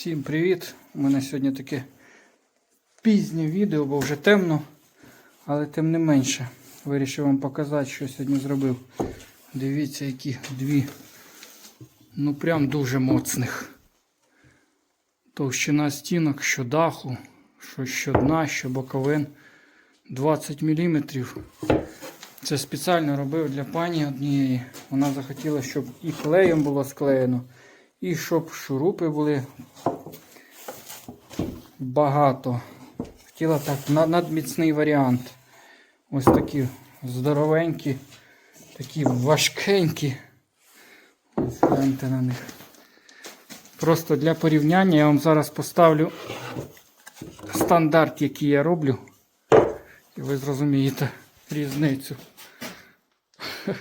Всім привіт! У мене сьогодні таке пізнє відео, бо вже темно, але тим не менше. Вирішив вам показати, що сьогодні зробив. Дивіться, які дві, ну прям дуже моцних. Товщина стінок, що даху, що, що дна, що боковин 20 мм. Це спеціально робив для пані однієї. Вона захотіла, щоб і клеєм було склеєно, і щоб шурупи були багато. Хотіла так на- надміцний варіант. Ось такі здоровенькі, такі важкенькі. Гляньте на них. Просто для порівняння я вам зараз поставлю стандарт, який я роблю. І ви зрозумієте різницю.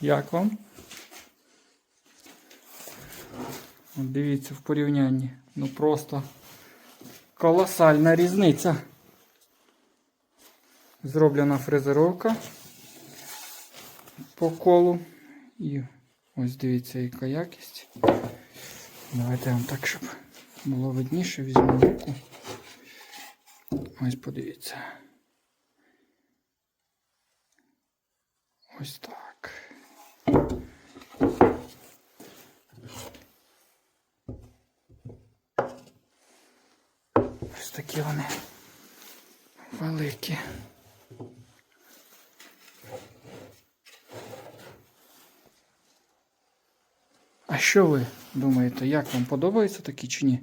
Як вам? Дивіться в порівнянні. Ну просто колосальна різниця. Зроблена фрезеровка по колу. І ось дивіться, яка якість. Давайте я вам так, щоб було видніше, візьму руку. Ось подивіться. Ось так. Ось такі вони великі. А що ви думаєте, як вам подобаються такі чи ні?